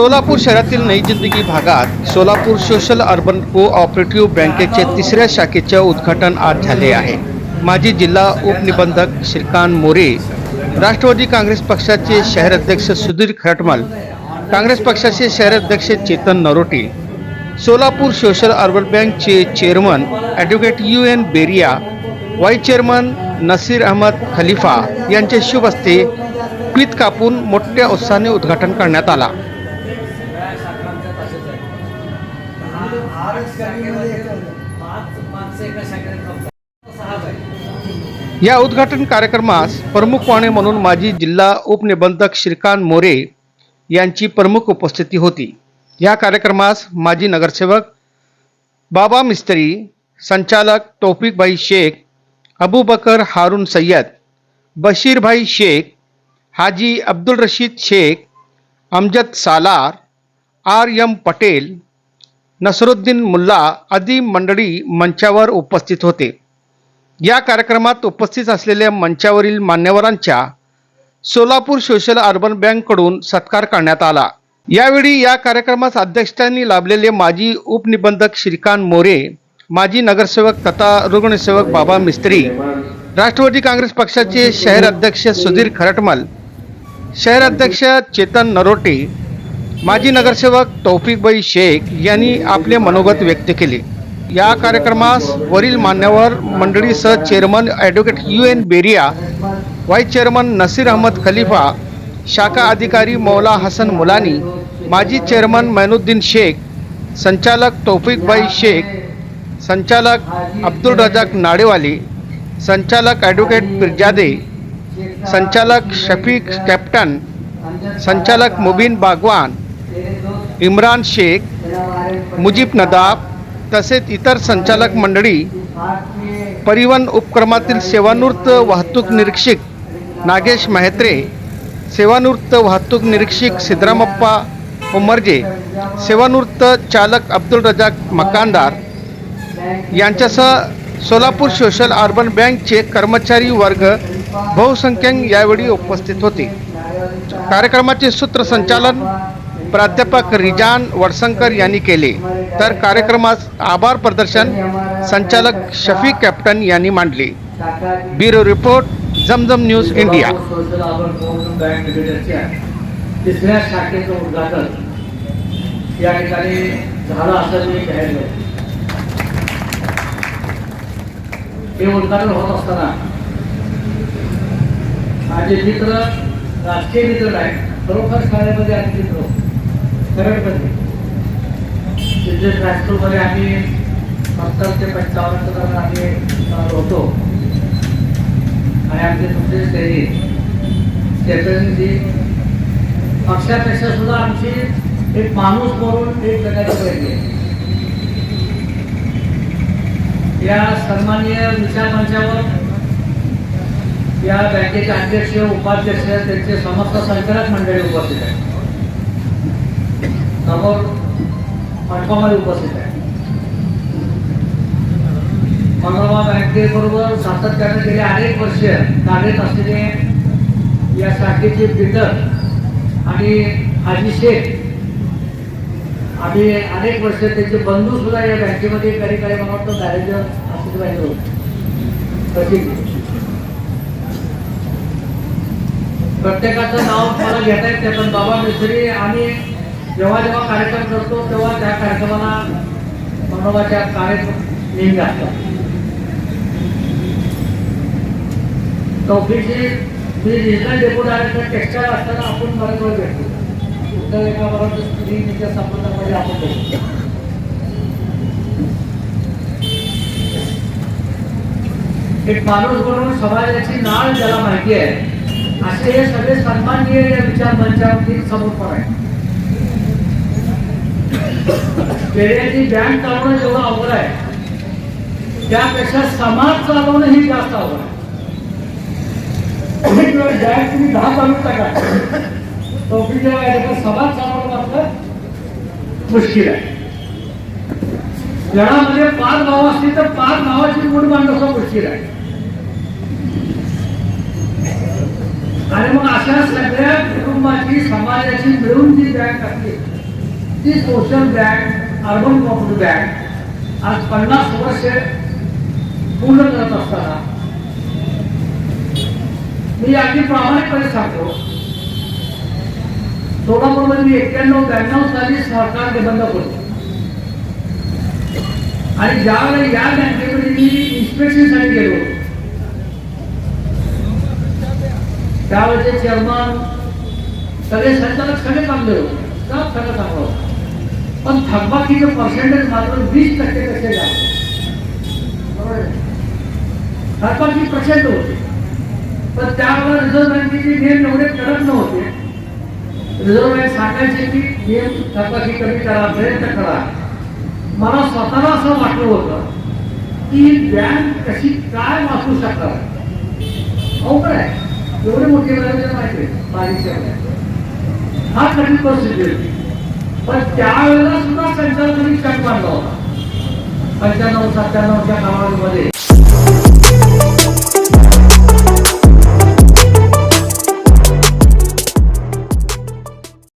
सोलापूर शहरातील नई जिंदगी भागात Solapur social urban cooperative बँकेचे तिसऱ्या शाखेचे उद्घाटन आज झाले आहे. माजी जिल्हा उपनिबंधक श्रीकांत मोरे राष्ट्रवादी काँग्रेस पक्षाचे शहर अध्यक्ष सुधीर खटमल काँग्रेस पक्षाचे शहर अध्यक्ष चेतन नरोटे सोलापूर सोशल अर्बन बँकचे chairman advocate U N Beria vice chairman Naseer Ahmed Khalifa यांचे शुभ हस्ते पीत कापून मोठ्या उत्साहाने उद्घाटन करण्यात आला. या उद्घाटन कार्यक्रमास प्रमुख पाहुणे म्हणून माजी जिल्हा उपनिबंधक श्रीकांत मोरे यांची प्रमुख उपस्थिती होती. या कार्यक्रमास माजी नगरसेवक बाबा मिस्त्री संचालक तौफिकभाई शेख अबूबकर हारून सय्यद बशीरभाई शेख हाजी अब्दुल रशीद शेख अमजद सालार आर एम पटेल नसरुद्दीन मुल्ला आदी मंडळी मंचावर उपस्थित होते. या कार्यक्रमात उपस्थित असलेल्या मंचावरील मान्यवरांच्या सोलापूर सोशल अर्बन बँककडून सत्कार करण्यात आला. यावेळी या कार्यक्रमास अध्यक्षांनी लाभलेले माजी उपनिबंधक श्रीकांत मोरे माजी नगरसेवक तथा रुग्णसेवक बाबा मिस्त्री राष्ट्रवादी काँग्रेस पक्षाचे शहर अध्यक्ष सुधीर खरटमल शहर अध्यक्ष चेतन नरोटे माजी नगरसेवक तौफिकबाई शेख यांनी आपले मनोगत व्यक्त केले. या कार्यक्रमास वरील मान्यवर मंडळी सह chairman advocate U N Beria vice chairman Naseer Ahmed Khalifa शाखा अधिकारी मौला हसन मुलानी माजी चेअरमन मैनुद्दीन शेख संचालक तौफिकबाई शेख संचालक अब्दुल रजाक नाडेवाले संचालक ॲडव्होकेट पिरजादे संचालक शफीक कॅप्टन संचालक मुबीन बागवान इम्रान शेख मुजीब नदाब तसेच इतर संचालक मंडळी परिवहन उपक्रमातील सेवानिवृत्त वाहतूक निरीक्षक नागेश मेहत्रे सेवानिवृत्त वाहतूक निरीक्षक सिद्धरामप्पा उमर्जे सेवानिवृत्त चालक अब्दुल रजाक मकानदार यांच्यासह सोलापूर सोशल अर्बन बँकचे कर्मचारी वर्ग बहुसंख्याक यावेळी उपस्थित होते. कार्यक्रमाचे सूत्रसंचालन प्राध्यापक रिजान वडसंकर यांनी केले. तर कार्यक्रमास आभार प्रदर्शन संचालक शफी कॅप्टन यांनी मांडले. Bureau report Zamzam news India. तिसऱ्या शाखेचं उद्घाटन या ठिकाणी झालं असं मी जाहीर हे उद्घाटन होत असताना माझे मित्र राजकीय मित्र आहेत खरोखर शाळेमध्ये आम्ही मित्र खरडमध्ये सिद्धेश आम्ही ते? पंचावन्न आम्ही होतो आणि आमचे तुमचे सैनिक चेतनजी पक्षापेक्षा सुद्धा आमची एक माणूस म्हणून एक जगायला पाहिजे. या सन्माननीय विचार मंचावर या बँकेचे अध्यक्ष उपाध्यक्ष त्यांचे समस्त संचालक मंडळी उपस्थित आहे समोर मंडपामध्ये उपस्थित आहे. मंगळवार बँकेबरोबर सातत्याने गेले अनेक वर्ष कार्यरत असलेले या शाखेचे बिल्डर आणि हाजी शेख आम्ही अनेक वर्ष त्यांचे बंधू सुद्धा या बँकेमध्ये काही काही मला वाटतं मॅनेजर असले पाहिजे होते प्रत्येकाचं नाव मला घेता येते पण बाबा मिस्त्री आम्ही जेव्हा जेव्हा कार्यक्रम करतो तेव्हा त्या कार्यक्रमाला मनोबाच्या कार्यक्रम नेहमी असतात चौकीची मी रिजनल डेपो डायरेक्टर टेक्स्टाईल असताना आपण बरेच वेळ भेटतो. उत्तर एका बरोबर स्त्रीच्या संबंधामध्ये आपण भेटतो. एक माणूस म्हणून समाजाची नाळ ज्याला माहिती आहे असे हे सगळे सन्माननीय या विचार मंचावरती समोर पण आहे खेड्याची बँक चालवणं जेवढं अवघड आहे त्यापेक्षा समाज चालवणं ही जास्त अवघड आहे. बँक तुम्ही दहा चालू टाका. टोपी जेव्हा समाज चालवणं मात्र मुश्किल आहे. घरामध्ये पाच नाव असतील तर पाच नावाची गुण मांडणं मुश्किल आहे. आणि मग अशा सगळ्या कुटुंबाची समाजाची मिळून जी बँक असते ती social bank urban cooperative bank आज पन्नास वर्ष पूर्ण करत असताना मी अगदी प्रामाणिकपणे सांगतो, सोलापूरमध्ये मी एक्क्याण्णव, ब्याण्णव साली सहकार निबंध करतो आणि ज्यावेळेला या बँकेमध्ये मी इन्स्पेक्शनसाठी गेलो, त्यावेळेचे चेअरमन सगळे संचालक सगळे चांगले होते. स्टाफ सगळं चांगलं होतं. पण थकबाकीचं पर्सेंटेज मात्र वीस टक्के कसे झालं. थकबाकी पर्सेंट होते. पण त्यावर रिझर्व्ह बँकेचे नियम एवढे कडक नव्हते. रिझर्व्ह बँक सांगायचे की नियम थकबाकी कमी करा प्रयत्न करा. मला स्वतःला असं वाटलं होतं की बँक कशी काय वाचू शकतात अवघड आहे एवढे मोठे मॅनेजर माहिती आहे हा कठीण परिस्थिती होती. पण त्यावेळेला सुद्धा संचालकांनी कट मांडला होता. पंच्याण्णव सत्त्याण्णवच्या काळामध्ये.